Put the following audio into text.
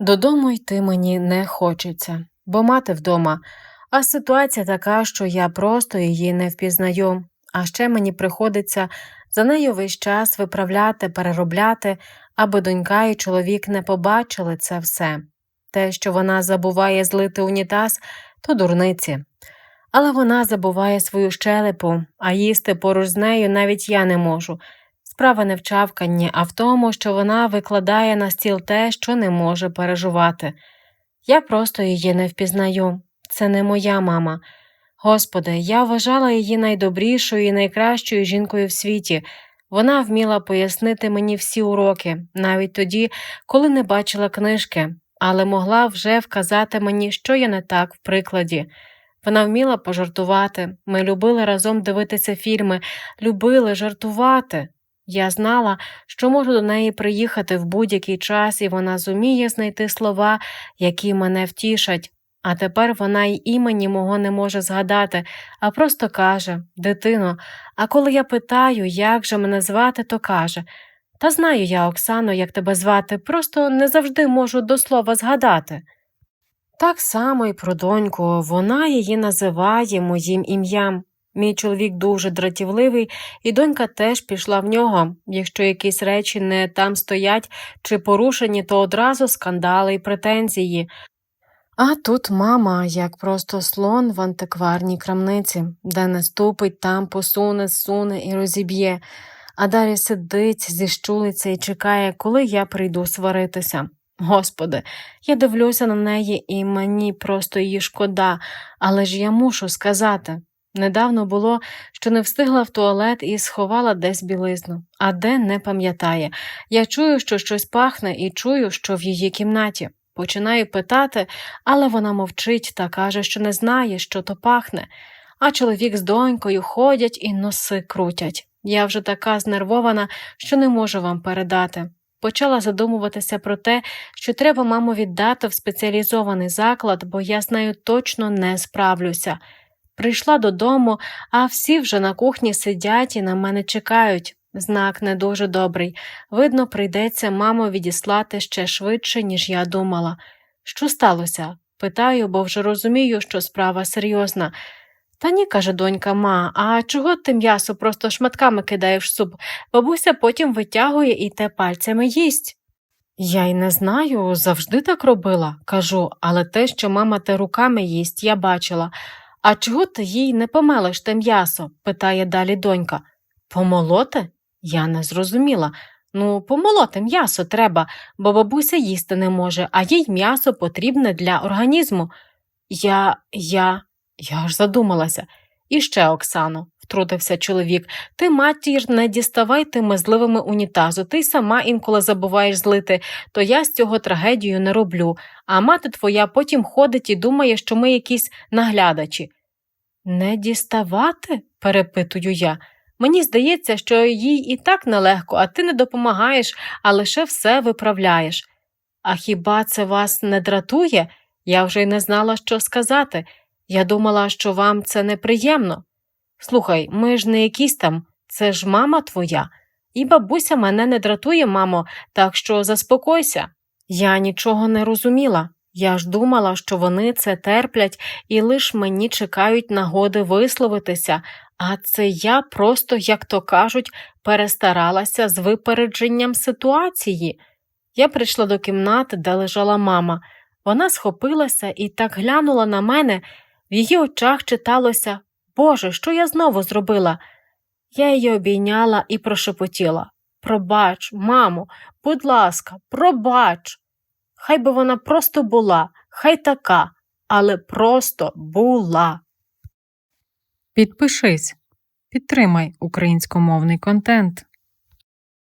Додому йти мені не хочеться, бо мати вдома, а ситуація така, що я просто її не впізнаю. А ще мені приходиться за нею весь час виправляти, переробляти, аби донька і чоловік не побачили це все. Те, що вона забуває злити унітаз, то дурниці. Але вона забуває свою щелепу, а їсти поруч з нею навіть я не можу. Справа не в чавканні, а в тому, що вона викладає на стіл те, що не може переживати. Я просто її не впізнаю. Це не моя мама. Господи, я вважала її найдобрішою і найкращою жінкою в світі. Вона вміла пояснити мені всі уроки, навіть тоді, коли не бачила книжки, але могла вже вказати мені, що я не так в прикладі. Вона вміла пожартувати. Ми любили разом дивитися фільми, любили жартувати. Я знала, що можу до неї приїхати в будь-який час, і вона зуміє знайти слова, які мене втішать. А тепер вона й імені мого не може згадати, а просто каже Дитино, а коли я питаю, як же мене звати, то каже Та знаю я, Оксано, як тебе звати, просто не завжди можу до слова згадати. Так само і про доньку, вона її називає моїм ім'ям. Мій чоловік дуже дратівливий, і донька теж пішла в нього. Якщо якісь речі не там стоять чи порушені, то одразу скандали і претензії. А тут мама, як просто слон в антикварній крамниці, де не ступить, там посуне, суне і розіб'є, а далі сидить, зіщулиться і чекає, коли я прийду сваритися. Господи, я дивлюся на неї, і мені просто її шкода, але ж я мушу сказати. Недавно було, що не встигла в туалет і сховала десь білизну, а де не пам'ятає. Я чую, що щось пахне, і чую, що в її кімнаті. Починаю питати, але вона мовчить та каже, що не знає, що то пахне. А чоловік з донькою ходять і носи крутять. Я вже така знервована, що не можу вам передати. Почала задумуватися про те, що треба маму віддати в спеціалізований заклад, бо я з нею точно не справлюся. Прийшла додому, а всі вже на кухні сидять і на мене чекають. Знак не дуже добрий. Видно, прийдеться маму відіслати ще швидше, ніж я думала. Що сталося? Питаю, бо вже розумію, що справа серйозна. Та ні, каже донька, ма, а чого ти м'ясо просто шматками кидаєш в суп? Бабуся потім витягує і те пальцями їсть. Я й не знаю, завжди так робила, кажу, але те, що мама те руками їсть, я бачила. А чого ти їй не помелиш те м'ясо? питає далі донька. Помолоти? Я не зрозуміла. Ну, помолоти м'ясо треба, бо бабуся їсти не може, а їй м'ясо потрібне для організму. Я, я, я аж задумалася. І ще, Оксано, втрутився чоловік, ти, матір, не діставай тими зливами унітазу, ти сама інколи забуваєш злити, то я з цього трагедію не роблю, а мати твоя потім ходить і думає, що ми якісь наглядачі. Не діставати? перепитую я. Мені здається, що їй і так нелегко, а ти не допомагаєш, а лише все виправляєш. А хіба це вас не дратує? Я вже й не знала, що сказати. Я думала, що вам це неприємно. Слухай, ми ж не якісь там, це ж мама твоя, і бабуся мене не дратує, мамо, так що заспокойся. Я нічого не розуміла. Я ж думала, що вони це терплять і лиш мені чекають нагоди висловитися, а це я просто, як то кажуть, перестаралася з випередженням ситуації. Я прийшла до кімнати, де лежала мама. Вона схопилася і так глянула на мене, в її очах читалося Боже, що я знову зробила? Я її обійняла і прошепотіла Пробач, мамо, будь ласка, пробач. Хай би вона просто була, хай така, але просто була. Підпишись, підтримай українськомовний контент.